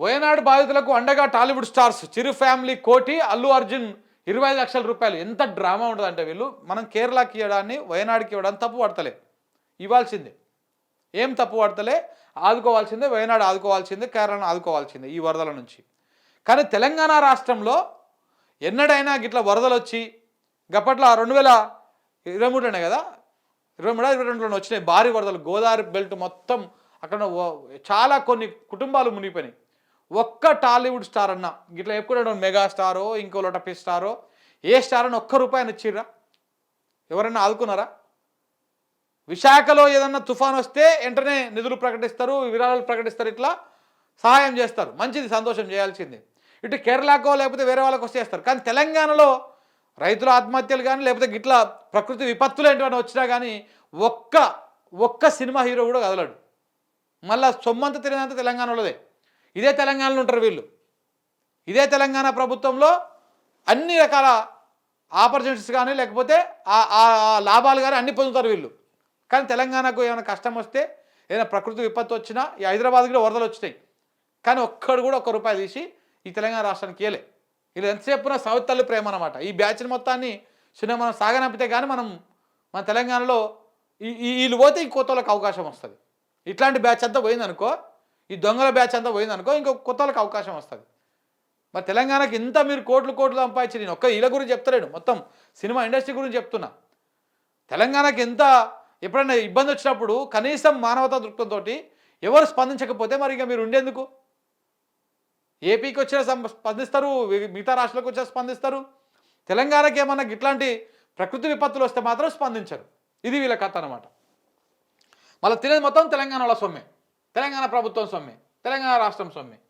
వయనాడు బాధితులకు అండగా టాలీవుడ్ స్టార్స్ చిరు ఫ్యామిలీ కోటి అల్లు అర్జున్ ఇరవై ఐదు లక్షల రూపాయలు. ఎంత డ్రామా ఉంటుందంటే వీళ్ళు మనం కేరళకి ఇవ్వడాన్ని వయనాడుకి ఇవ్వడానికి తప్పు పడతలే. ఇవ్వాల్సిందే. ఏం తప్పు పడతలే? ఆదుకోవాల్సిందే వయనాడు ఆదుకోవాల్సిందే కేరళను ఆదుకోవాల్సిందే ఈ వరదల నుంచి. కానీ తెలంగాణ రాష్ట్రంలో ఎన్నడైనా గిట్ల వరదలు వచ్చి గప్పట్లో రెండు వేల ఇరవై మూడులోనే కదా? ఇరవై మూడు ఇరవై రెండులో వచ్చినాయి భారీ వరదలు. గోదావరి బెల్ట్ మొత్తం అక్కడ చాలా కొన్ని కుటుంబాలు మునిగిపోయినాయి. ఒక్క టాలీవుడ్ స్టార్ అన్న ఇట్లా ఎప్పుడు మెగా స్టారో ఇంకో లోటపి స్టారో ఏ స్టార్ అని ఒక్క రూపాయని ఇచ్చిర్రా? ఎవరైనా ఆదుకున్నారా? విశాఖలో ఏదన్నా తుఫాన్ వస్తే వెంటనే నిధులు ప్రకటిస్తారు విరాళాలు ప్రకటిస్తారు ఇట్లా సహాయం చేస్తారు. మంచిది సంతోషం చేయాల్సింది. ఇటు కేరళకో లేకపోతే వేరే వాళ్ళకి వస్తే చేస్తారు. కానీ తెలంగాణలో రైతుల ఆత్మహత్యలు కానీ లేకపోతే గిట్లా ప్రకృతి విపత్తులు ఏంటివన్నీ వచ్చినా కానీ ఒక్క ఒక్క సినిమా హీరో కూడా కదలడు. మళ్ళా సొమ్మంత తిరిగినంత తెలంగాణలోదే. ఇదే తెలంగాణలో ఉంటారు వీళ్ళు. ఇదే తెలంగాణ ప్రభుత్వంలో అన్ని రకాల ఆపర్చునిటీస్ కానీ లేకపోతే ఆ ఆ లాభాలు కానీ అన్ని పొందుతారు వీళ్ళు. కానీ తెలంగాణకు ఏమైనా కష్టం వస్తే ఏదైనా ప్రకృతి విపత్తు వచ్చినా ఈ హైదరాబాద్ కూడా వరదలు వచ్చినాయి. కానీ ఒక్కడు కూడా ఒక్క రూపాయి తీసి ఈ తెలంగాణ రాష్ట్రానికి ఇవ్వలే వీళ్ళు ఎంతసేపున సౌత్ తల్లి ప్రేమ అనమాట ఈ బ్యాచ్ని మొత్తాన్ని చిన్న మనం సాగనంపితే కానీ మనం మన తెలంగాణలో ఈ వీళ్ళు పోతే ఈ కోతలకు అవకాశం వస్తుంది. ఇట్లాంటి బ్యాచ్ అంతా పోయిందనుకో ఈ దొంగల బ్యాచ్ అంతా పోయిందనుకో ఇంకో కొత్త వాళ్ళకి అవకాశం వస్తుంది. మరి తెలంగాణకి ఇంత మీరు కోట్లు కోట్లు సంపాదించి నేను ఒక్క వీళ్ళ గురించి చెప్తలేను. మొత్తం సినిమా ఇండస్ట్రీ గురించి చెప్తున్నా. తెలంగాణకి ఎంత ఎప్పుడైనా ఇబ్బంది వచ్చినప్పుడు కనీసం మానవతా దృక్పథంతో ఎవరు స్పందించకపోతే మరి ఇక మీరు ఉండేందుకు? ఏపీకి వచ్చినా సం- స్పందిస్తారు మిగతా రాష్ట్రాలకు వచ్చినా స్పందిస్తారు. తెలంగాణకి ఏమన్నా ఇట్లాంటి ప్రకృతి విపత్తులు వస్తే మాత్రం స్పందించరు. ఇది వీళ్ళ కథ అనమాట మళ్ళీ తినేది మొత్తం తెలంగాణలో సొమ్మే. తెలంగాణ ప్రభుత్వం సొమ్మే తెలంగాణ రాష్ట్రం సొమ్మే.